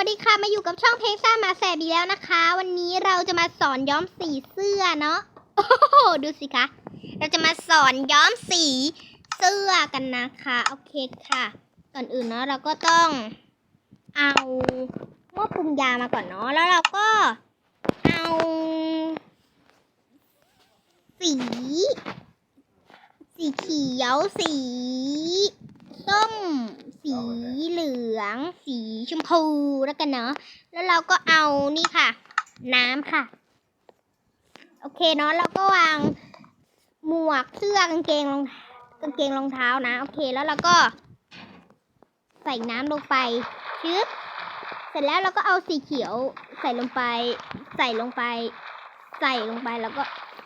วัสดีค่ะ มาอยู่กับช่องเพลงซ่ามาแสบีแล้วนะคะ วันนี้เราจะมาสอนย้อมสีเสื้อเนาะโอ้โหดูสิคะ เราจะมาสอนย้อมสีเสื้อกันนะคะ โอเคค่ะ ก่อนอื่นเนาะเราก็ต้องเอาหม้อปรุงยามาก่อนเนาะ แล้วเราก็เอา สี สีเขียวสี ส้ม สีเหลือง สีชมพูแล้วกันเนาะ แล้วเราก็เอานี่ค่ะ น้ำค่ะ โอเคเนาะ เราก็วางหมวกเสื้อกางเกงรองกางเกงรองเท้านะ โอเค แล้วเราก็ ใส่น้ำลงไปชึบเสร็จแล้วเราก็เอาสีเขียวใส่ลงไป ใส่ลงไป ใส่ลงไปแล้วก็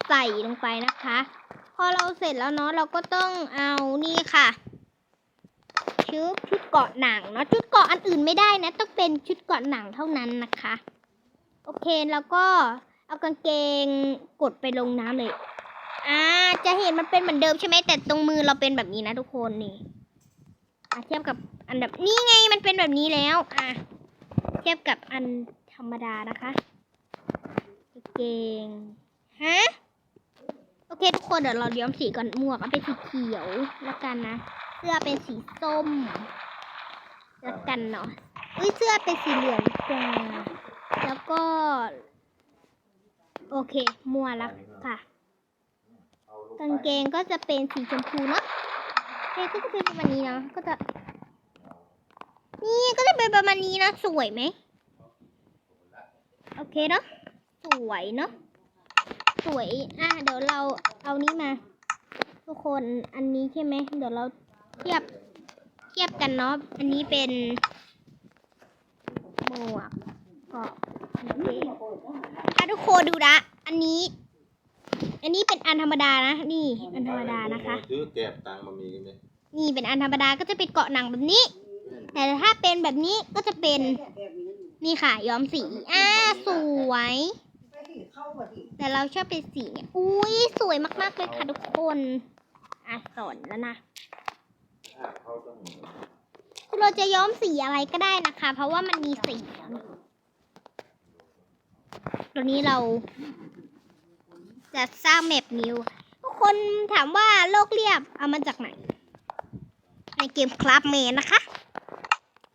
ใส่ลงไปนะคะ พอเราเสร็จแล้วเนาะเราก็ต้องเอานี่ค่ะ ชุดชุดเกาะหนังเนาะชุดเกาะอันอื่นไม่ได้นะ ต้องเป็นชุดเกาะหนังเท่านั้นนะคะ โอเคแล้วก็เอากางเกงกดไปลงน้ำเลยอ่าจะเห็นมันเป็นเหมือนเดิมใช่ไหมแต่ตรงมือเราเป็นแบบนี้นะทุกคนนี่อะเทียบกับอันแบบนี่ไงมันเป็นแบบนี้แล้วอะเทียบกับอันธรรมดานะคะกางเกงฮะโอเค ทุกคนเดี๋ยวเราย้อมสีก่อนหมวกเอาเป็นสีเขียวแล้วกันนะ สื้อเป็นสีส้มแล้วกันเนาะอุ้ยเสื้อเป็นสีเหลืองดีกว่าแล้วก็ โอเค มัวแล้วค่ะกางเกงก็จะเป็นสีชมพูเนาะเกงก็จะเป็นประมาณนี้เนาะก็จะ นี่ก็จะเป็นประมาณนี้นะ สวยไหม โอเคเนาะ สวยเนาะ สวย อะ เดี๋ยวเราเอานี้มา ทุกคน อันนี้ใช่ไหม เดี๋ยวเรา เทียบเทียบกันเนาะ อันนี้เป็นหมวกก็โอเคถ้าทุกคนดูนะอันนี้ อันนี้เป็นอันธรรมดานะ นี่ อันธรรมดานะคะ ซื้อแก็บตังค์มามีกันไหมนี่เป็นอันธรรมดาก็จะเป็นเกาะหนังแบบนี้ แต่ถ้าเป็นแบบนี้ก็จะเป็น นี่ค่ะย้อมสี อ่า สวย แต่เราชอบเป็นสีเนี่ยอุ้ยสวยมาก ๆ เลยค่ะทุกคน อะสอนแล้วนะเขาต้อง คือเราจะย้อมสีอะไรก็ได้นะคะ เพราะว่ามันมีสีตอนนี้เรา จะสร้างแมปนิวทุกคนถามว่าโลกเรียบเอามาจากไหน ในเกมคลาสเมนนะคะ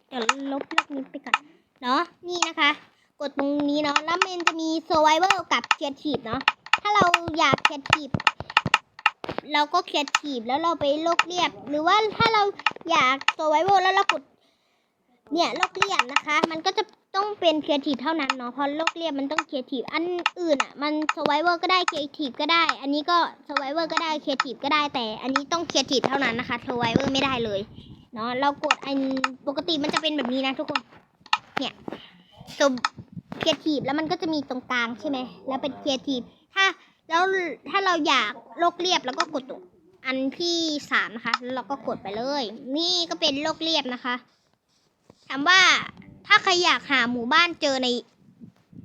เดี๋ยวลบโลกนี้ไปก่อนเนาะนี่นะคะ กดตรงนี้เนาะแล้วเมนจะมี survival กับ creative เนาะถ้าเราอยาก creative เราก็ creative แล้วเราไปโลกเรียบ หรือว่าถ้าเราอยาก survival แล้วเรากดเนี่ยโลกเรียบนะคะ มันก็จะต้องเป็น creative เท่านั้นเนาะเพราะโลกเรียบมันต้อง creative อันอื่นอะมัน survival ก็ได้ creative ก็ได้ อันนี้ก็ survival ก็ได้ creative ก็ได้แต่ อันนี้ต้อง creative เท่านั้นนะคะ survival ไม่ได้เลยเนาะเรากดอันปกติมันจะเป็นแบบนี้นะทุกคนเนี่ย so creative แล้วมันก็จะมีตรงกลางใช่ไหมแล้วเป็น creative ถ้า แล้วถ้าเราอยากโลกเรียบแล้วก็กดตรงอันที่สามนะคะ แล้วเราก็กดไปเลย นี่ก็เป็นโลกเรียบนะคะถามว่าถ้าใครอยากหาหมู่บ้านเจอใน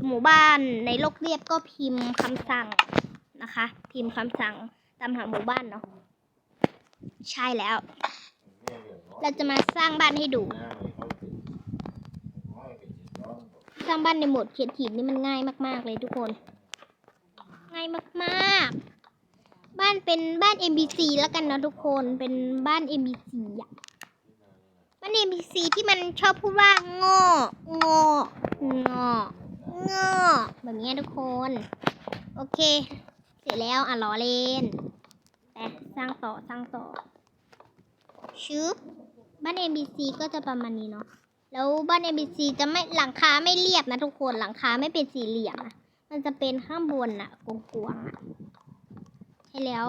หมู่บ้านในโลกเรียบก็พิมพ์คำสั่งนะคะ พิมพ์คำสั่งตามหาหมู่บ้านเนาะใช่แล้ว เราจะมาสร้างบ้านให้ดู สร้างบ้านในโหมดเขียนทีนี่มันง่ายมาก ๆ เลยทุกคน ง่ายมากๆ บ้านเป็นบ้าน MBC แล้วกันนะทุกคนเป็นบ้าน MBC อะบ้าน MBC ที่มันชอบพูดว่างองององอแบบนี้ทุกคน โอเค เสร็จแล้วอะล้อเล่นแต่สร้างต่อสร้างต่อชึบบ้าน MBC ก็จะประมาณนี้เนาะแล้วบ้าน MBC จะไม่หลังคาไม่เรียบนะทุกคนหลังคาไม่เป็นสี่เหลี่ยมนะ มันจะเป็นข้างบนอะกลวงๆอะใช่แล้ว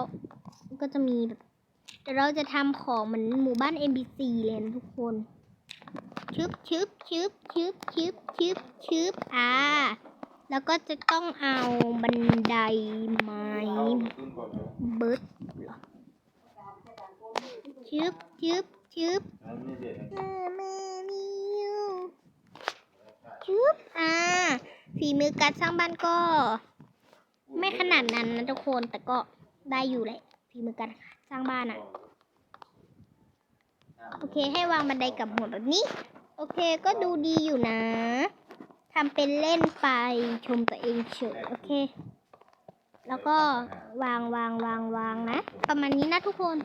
ก็จะมีแบบเดี๋ยวเราจะทำของเหมือนหมู่บ้าน MBC เลยนะทุกคนชึบชึบชึบชึบชึบชึบชึบอ่า แล้วก็จะต้องเอาบันไดไม้เบิร์ดชึบชึบชึบมามานิวชุบอ่า ฝีมือการสร้างบ้านก็ ไม่ขนาดนั้นนะทุกคนแต่ก็ได้อยู่แหละฝีมือการสร้างบ้านอะ่ะ โอเคให้วางบันไดกับหัวแบบนี้ โอเคก็ดูดีอยู่นะทำเป็นเล่นไปชมตัวเองเฉยโอเค แล้วก็วางวางวางวางนะ ประมาณนี้นะทุกคน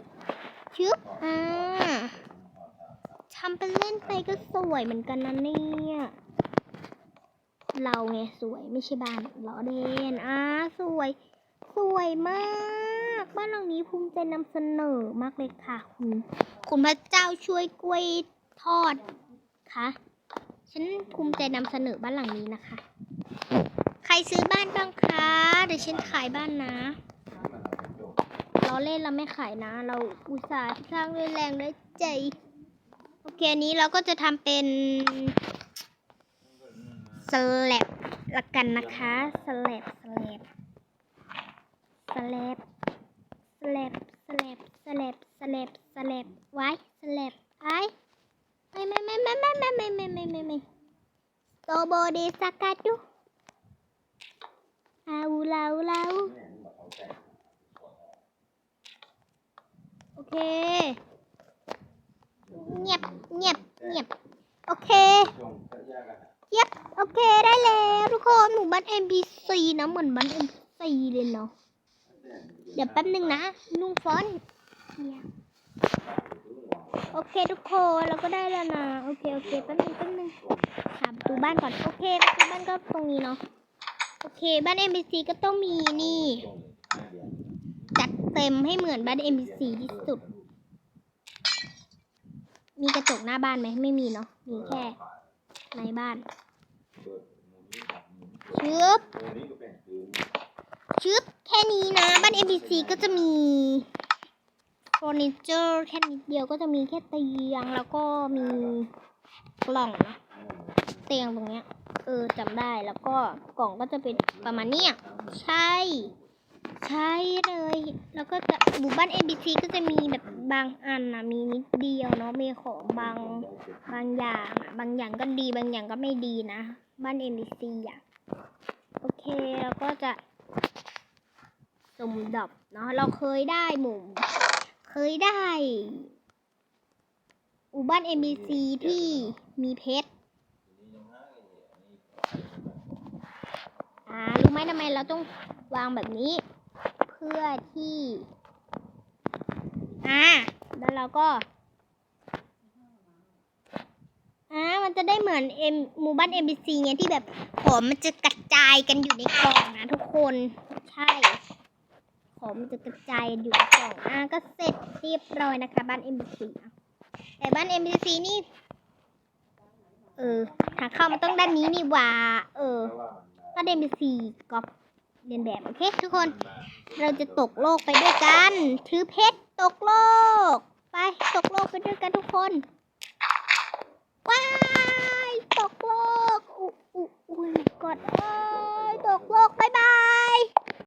ชึบอ่าทำเป็นเล่นไปก็สวยเหมือนกันนะเนี่ย เราไงสวยไม่ใช่บ้านล้อเล่นอ่าสวย สวยมาก บ้านหลังนี้ภูมิใจนำเสนอมากเลยค่ะ คุณคุณพระเจ้าช่วยกล้วยทอดค่ะฉันภูมิใจนำเสนอบ้านหลังนี้นะคะ ใครซื้อบ้านบ้างคะเดี๋ยวฉันขายบ้านนะเราเล่นเราไม่ขายนะ เราอุตส่าห์สร้างด้วยแรงด้วยใจ โอเคอันนี้เราก็จะทำเป็น สแลบละกันนะคะสแลบสแลบสแลบสแลบสแลบสแลบสแลบสแลบไว้สแลบไอ้ไม่ไม่ไม่ไม่ไม่ไม่ไม่ไม่ไม่ไม่โตโบเดสกาดูอาอูลาอูลาอูโอเคเงียบเงียบเงียบ โอเคเย็บโอเคได้แล้วทุกคนหมู่บ้าน NPC นะเหมือนบ้าน NPC เลยเนาะเดี๋ยวแป๊บหนึ่งนะลุงฟอนโอเคทุกคนเราก็ได้แล้วนะโอเคโอเคแป๊บนึงแป๊บนึงหาประตูบ้านก่อนโอเคประตูบ้านก็ตรงนี้เนาะโอเค บ้าน NPC ก็ต้องมีนี่ จัดเต็มให้เหมือนบ้าน NPC ที่สุด มีกระจกหน้าบ้านไหมไม่มีเนาะมีแค่ในบ้านชึบชึบแค่นี้นะ บ้าน NPC ก็จะมีเฟอร์นิเจอร์แค่นิดเดียวก็จะมีแค่เตียงแล้วก็มีกล่องนะเตียงตรงเนี้ยเออจำได้แล้วก็กล่องก็จะเป็นประมาณเนี้ยใช่ ใช่เลย แล้วก็จะหมู่บ้าน NPC ก็จะมีแบบบางอันนะมีนิดเดียวเนาะมีของบางบางอย่างอะบางอย่างก็ดีบางอย่างก็ไม่ดีนะ บ้าน NPC อะโอเคเราก็จะสมดับเนาะเราเคยได้หมู่เคยได้หมู่บ้าน NPC ที่มีเพชรอ่ารู้ไหมทำไมเราต้องวางแบบนี้ พื่อที่ อ่า แล้วเราก็ อ่า มันจะได้เหมือนเอ็มหมู่บ้าน NPC ไงที่แบบของมันจะกระจายกันอยู่ในกล่องนะทุกคน ใช่ของมันจะกระจายอยู่ในกล่อง อ่า ก็เสร็จเรียบร้อยนะคะ บ้าน NPC อะแต่บ้าน NPC นี่ เออ ทางเข้ามันต้องด้านนี้นี่ว่า เออบ้าน NPC ก็ เรียนแบบโอเคทุกคน เราจะตกโลกไปด้วยกัน ถือเพชรตกโลก ไปตกโลกไปด้วยกันทุกคนว้ายตกโลกอุ้ยอกดเอ้ยตกโลกบายบาย